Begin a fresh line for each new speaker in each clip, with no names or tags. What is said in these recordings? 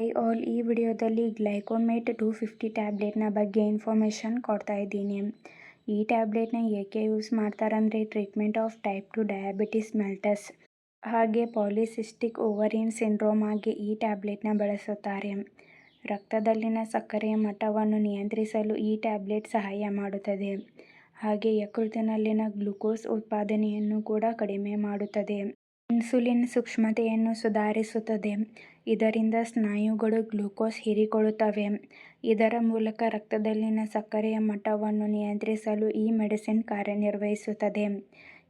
High all ಈ ವಿಡಿಯೋದಲ್ಲಿ ಗ್ಲೈಕೋಮೇಟ್ two fifty ಟ್ಯಾಬ್ಲೆಟ್ನ ಬಗ್ಗೆ ಇನ್ಫಾರ್ಮೇಷನ್ ಕೊಡ್ತಾ ಇದ್ದೀನಿ. ಈ ಟ್ಯಾಬ್ಲೆಟ್ನ ಏಕೆ ಯೂಸ್ ಮಾಡ್ತಾರಂದರೆ treatment of type two diabetes mellitus. ಹಾಗೆ ಪಾಲಿಸಿಸ್ಟಿಕ್ ಓವರಿನ್ ಸಿಂಡ್ರೋಮ್ ಆಗಿ ಈ ಟ್ಯಾಬ್ಲೆಟ್ನ ಬಳಸುತ್ತಾರೆ. ರಕ್ತದಲ್ಲಿನ ಸಕ್ಕರೆಯ ಮಟ್ಟವನ್ನು ನಿಯಂತ್ರಿಸಲು ಈ ಟ್ಯಾಬ್ಲೆಟ್ ಸಹಾಯ ಮಾಡುತ್ತದೆ. ಹಾಗೆ ಯಕೃತಿನಲ್ಲಿನ ಗ್ಲುಕೋಸ್ ಉತ್ಪಾದನೆಯನ್ನು ಕೂಡ ಕಡಿಮೆ ಮಾಡುತ್ತದೆ. ಇನ್ಸುಲಿನ್ ಸೂಕ್ಷ್ಮತೆಯನ್ನು ಸುಧಾರಿಸುತ್ತದೆ. ಇದರಿಂದ ಸ್ನಾಯುಗಳು ಗ್ಲೂಕೋಸ್ ಹೀರಿಕೊಳ್ಳುತ್ತವೆ. ಇದರ ಮೂಲಕ ರಕ್ತದಲ್ಲಿನ ಸಕ್ಕರೆಯ ಮಟ್ಟವನ್ನು ನಿಯಂತ್ರಿಸಲು ಈ ಮೆಡಿಸಿನ್ ಕಾರ್ಯನಿರ್ವಹಿಸುತ್ತದೆ.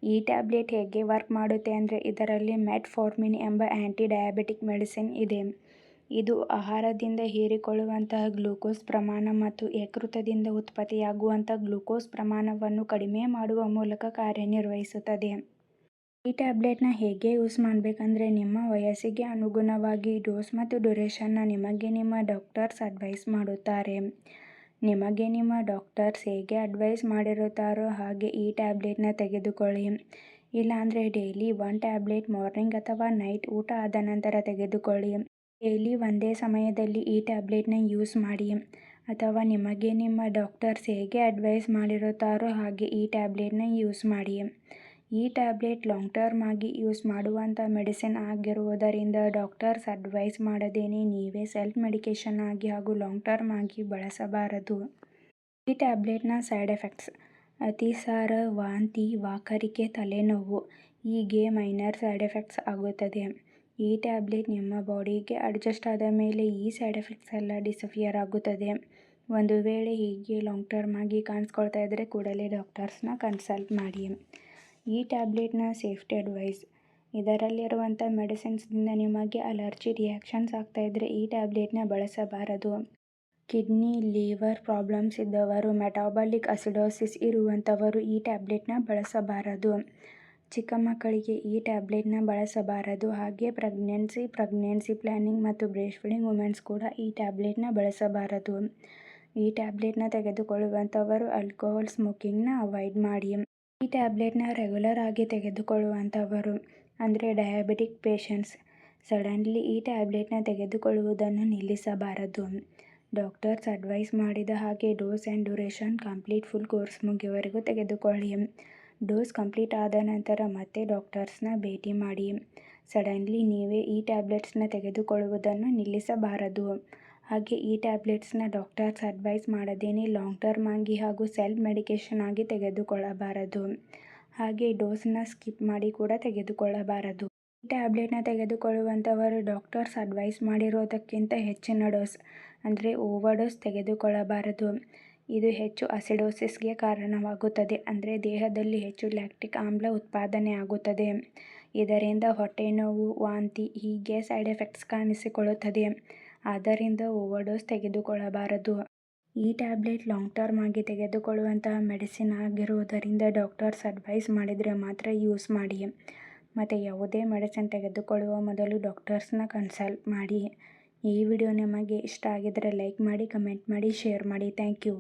ಈ ಟ್ಯಾಬ್ಲೆಟ್ ಹೇಗೆ ವರ್ಕ್ ಮಾಡುತ್ತೆ ಅಂದರೆ ಇದರಲ್ಲಿ ಮೆಟ್ಫಾರ್ಮಿನ್ ಎಂಬ ಆ್ಯಂಟಿ ಡಯಾಬಿಟಿಕ್ ಮೆಡಿಸಿನ್ ಇದೆ. ಇದು ಆಹಾರದಿಂದ ಹೀರಿಕೊಳ್ಳುವಂತಹ ಗ್ಲೂಕೋಸ್ ಪ್ರಮಾಣ ಮತ್ತು ಯಕೃತದಿಂದ ಉತ್ಪತ್ತಿಯಾಗುವಂಥ ಗ್ಲೂಕೋಸ್ ಪ್ರಮಾಣವನ್ನು ಕಡಿಮೆ ಮಾಡುವ ಮೂಲಕ ಕಾರ್ಯನಿರ್ವಹಿಸುತ್ತದೆ. ಈ ಟ್ಯಾಬ್ಲೆಟ್ನ ಹೇಗೆ ಯೂಸ್ ಮಾಡಬೇಕಂದ್ರೆ ನಿಮ್ಮ ವಯಸ್ಸಿಗೆ ಅನುಗುಣವಾಗಿ ಡೋಸ್ ಮತ್ತು ಡ್ಯೂರೇಷನ್ನ ನಿಮಗೆ ನಿಮ್ಮ ಡಾಕ್ಟರ್ಸ್ ಅಡ್ವೈಸ್ ಮಾಡುತ್ತಾರೆ. ನಿಮಗೆ ನಿಮ್ಮ ಡಾಕ್ಟರ್ಸ್ ಹೇಗೆ ಅಡ್ವೈಸ್ ಮಾಡಿರುತ್ತಾರೋ ಹಾಗೆ ಈ ಟ್ಯಾಬ್ಲೆಟ್ನ ತೆಗೆದುಕೊಳ್ಳಿ. ಇಲ್ಲಾಂದರೆ ಡೈಲಿ ಒನ್ ಟ್ಯಾಬ್ಲೆಟ್ ಮಾರ್ನಿಂಗ್ ಅಥವಾ ನೈಟ್ ಊಟ ಆದ ನಂತರ ತೆಗೆದುಕೊಳ್ಳಿ. ಡೈಲಿ ಒಂದೇ ಸಮಯದಲ್ಲಿ ಈ ಟ್ಯಾಬ್ಲೆಟ್ನ ಯೂಸ್ ಮಾಡಿ. ಅಥವಾ ನಿಮಗೆ ನಿಮ್ಮ ಡಾಕ್ಟರ್ಸ್ ಹೇಗೆ ಅಡ್ವೈಸ್ ಮಾಡಿರುತ್ತಾರೋ ಹಾಗೆ ಈ ಟ್ಯಾಬ್ಲೆಟ್ನ ಯೂಸ್ ಮಾಡಿ. ಈ ಟ್ಯಾಬ್ಲೆಟ್ ಲಾಂಗ್ ಟರ್ಮ್ ಆಗಿ ಯೂಸ್ ಮಾಡುವಂಥ ಮೆಡಿಸಿನ್ ಆಗಿರುವುದರಿಂದ ಡಾಕ್ಟರ್ಸ್ ಅಡ್ವೈಸ್ ಮಾಡದೇನೆ ನೀವೇ ಸೆಲ್ಫ್ ಮೆಡಿಕೇಷನ್ ಆಗಿ ಹಾಗೂ ಲಾಂಗ್ ಟರ್ಮ್ ಆಗಿ ಬಳಸಬಾರದು. ಈ ಟ್ಯಾಬ್ಲೆಟ್ನ ಸೈಡ್ ಎಫೆಕ್ಟ್ಸ್. ಅತಿಸಾರ, ವಾಂತಿ, ವಾಕರಿಕೆ, ತಲೆನೋವು ಹೀಗೆ ಮೈನರ್ ಸೈಡ್ ಎಫೆಕ್ಟ್ಸ್ ಆಗುತ್ತದೆ. ಈ ಟ್ಯಾಬ್ಲೆಟ್ ನಿಮ್ಮ ಬಾಡಿಗೆ ಅಡ್ಜಸ್ಟ್ ಆದ ಮೇಲೆ ಈ ಸೈಡ್ ಎಫೆಕ್ಟ್ಸ್ ಎಲ್ಲ ಡಿಸಫಿಯರ್ ಆಗುತ್ತದೆ. ಒಂದು ವೇಳೆ ಹೀಗೆ ಲಾಂಗ್ ಟರ್ಮ್ ಆಗಿ ಕಾಣಿಸ್ಕೊಳ್ತಾ ಇದ್ದರೆ ಕೂಡಲೇ ಡಾಕ್ಟರ್ಸ್ನ ಕನ್ಸಲ್ಟ್ ಮಾಡಿ. ಈ ಟ್ಯಾಬ್ಲೆಟ್ನ ಸೇಫ್ಟಿ ಅಡ್ವೈಸ್. ಇದರಲ್ಲಿರುವಂಥ ಮೆಡಿಸಿನ್ಸ್ನಿಂದ ನಿಮಗೆ ಅಲರ್ಜಿ ರಿಯಾಕ್ಷನ್ಸ್ ಆಗ್ತಾಯಿದ್ರೆ ಈ ಟ್ಯಾಬ್ಲೆಟ್ನ ಬಳಸಬಾರದು. ಕಿಡ್ನಿ, ಲಿವರ್ ಪ್ರಾಬ್ಲಮ್ಸ್ ಇದ್ದವರು, ಮೆಟಾಬಾಲಿಕ್ ಅಸಿಡೋಸಿಸ್ ಇರುವಂಥವರು ಈ ಟ್ಯಾಬ್ಲೆಟ್ನ ಬಳಸಬಾರದು. ಚಿಕ್ಕ ಮಕ್ಕಳಿಗೆ ಈ ಟ್ಯಾಬ್ಲೆಟ್ನ ಬಳಸಬಾರದು. ಹಾಗೆ ಪ್ರೆಗ್ನೆನ್ಸಿ ಪ್ರೆಗ್ನೆನ್ಸಿ ಪ್ಲ್ಯಾನಿಂಗ್ ಮತ್ತು ಬ್ರೇಸ್ಟ್ ಫೀಡಿಂಗ್ ವುಮೆನ್ಸ್ ಕೂಡ ಈ ಟ್ಯಾಬ್ಲೆಟ್ನ ಬಳಸಬಾರದು. ಈ ಟ್ಯಾಬ್ಲೆಟ್ನ ತೆಗೆದುಕೊಳ್ಳುವಂಥವರು ಆಲ್ಕೋಹಾಲ್ ಸ್ಮೋಕಿಂಗ್ನ ಅವಾಯ್ಡ್ ಮಾಡಿ. ಟ್ಯಾಬ್ಲೆಟ್ನ ರೆಗ್ಯುಲರ್ ಆಗಿ ತೆಗೆದುಕೊಳ್ಳುವಂಥವರು ಅಂದರೆ ಡಯಾಬಿಟಿಕ್ ಪೇಷಂಟ್ಸ್ ಸಡನ್ಲಿ ಈ ಟ್ಯಾಬ್ಲೆಟ್ನ ತೆಗೆದುಕೊಳ್ಳುವುದನ್ನು ನಿಲ್ಲಿಸಬಾರದು. ಡಾಕ್ಟರ್ಸ್ ಅಡ್ವೈಸ್ ಮಾಡಿದ ಹಾಗೆ dose and duration complete full course ಮುಗಿಯುವವರೆಗೂ ತೆಗೆದುಕೊಳ್ಳಿ. ಡೋಸ್ ಕಂಪ್ಲೀಟ್ ಆದ ನಂತರ ಮತ್ತೆ ಡಾಕ್ಟರ್ಸ್ನ ಭೇಟಿ ಮಾಡಿ. ಸಡನ್ಲಿ ನೀವೇ ಈ ಟ್ಯಾಬ್ಲೆಟ್ಸ್ನ ತೆಗೆದುಕೊಳ್ಳುವುದನ್ನು ನಿಲ್ಲಿಸಬಾರದು. ಹಾಗೆ ಈ ಟ್ಯಾಬ್ಲೆಟ್ಸ್ನ ಡಾಕ್ಟರ್ಸ್ ಅಡ್ವೈಸ್ ಮಾಡದೇನೆ ಲಾಂಗ್ ಟರ್ಮ್ ಆಗಿ ಹಾಗೂ ಸೆಲ್ಫ್ ಮೆಡಿಕೇಷನ್ ಆಗಿ ತೆಗೆದುಕೊಳ್ಳಬಾರದು. ಹಾಗೆ ಡೋಸ್ನ ಸ್ಕಿಪ್ ಮಾಡಿ ಕೂಡ ತೆಗೆದುಕೊಳ್ಳಬಾರದು. ಈ ಟ್ಯಾಬ್ಲೆಟ್ನ ತೆಗೆದುಕೊಳ್ಳುವಂಥವರು ಡಾಕ್ಟರ್ಸ್ ಅಡ್ವೈಸ್ ಮಾಡಿರೋದಕ್ಕಿಂತ ಹೆಚ್ಚಿನ ಡೋಸ್, ಅಂದರೆ ಓವರ್ ಡೋಸ್ ತೆಗೆದುಕೊಳ್ಳಬಾರದು. ಇದು ಹೆಚ್ಚು ಅಸಿಡೋಸಿಸ್ಗೆ ಕಾರಣವಾಗುತ್ತದೆ, ಅಂದರೆ ದೇಹದಲ್ಲಿ ಹೆಚ್ಚು ಲ್ಯಾಕ್ಟಿಕ್ ಆಮ್ಲ ಉತ್ಪಾದನೆ ಆಗುತ್ತದೆ. ಇದರಿಂದ ಹೊಟ್ಟೆ ನೋವು, ವಾಂತಿ ಹೀಗೆ ಸೈಡ್ ಎಫೆಕ್ಟ್ಸ್ ಕಾಣಿಸಿಕೊಳ್ಳುತ್ತದೆ. ಆದ್ದರಿಂದ ಓವರ್ಡೋಸ್ ತೆಗೆದುಕೊಳ್ಳಬಾರದು. ಈ ಟ್ಯಾಬ್ಲೆಟ್ ಲಾಂಗ್ ಟರ್ಮ್ ಆಗಿ ತೆಗೆದುಕೊಳ್ಳುವಂತಹ ಮೆಡಿಸಿನ್ ಆಗಿರುವುದರಿಂದ ಡಾಕ್ಟರ್ಸ್ ಅಡ್ವೈಸ್ ಮಾಡಿದರೆ ಮಾತ್ರ ಯೂಸ್ ಮಾಡಿ ಮತ್ತು ಯಾವುದೇ ಮೆಡಿಸಿನ್ ತೆಗೆದುಕೊಳ್ಳುವ ಮೊದಲು ಡಾಕ್ಟರ್ಸ್ನ ಕನ್ಸಲ್ಟ್ ಮಾಡಿ. ಈ ವಿಡಿಯೋ ನಿಮಗೆ ಇಷ್ಟ ಆಗಿದ್ದರೆ ಲೈಕ್ ಮಾಡಿ, ಕಮೆಂಟ್ ಮಾಡಿ, ಶೇರ್ ಮಾಡಿ. Thank you.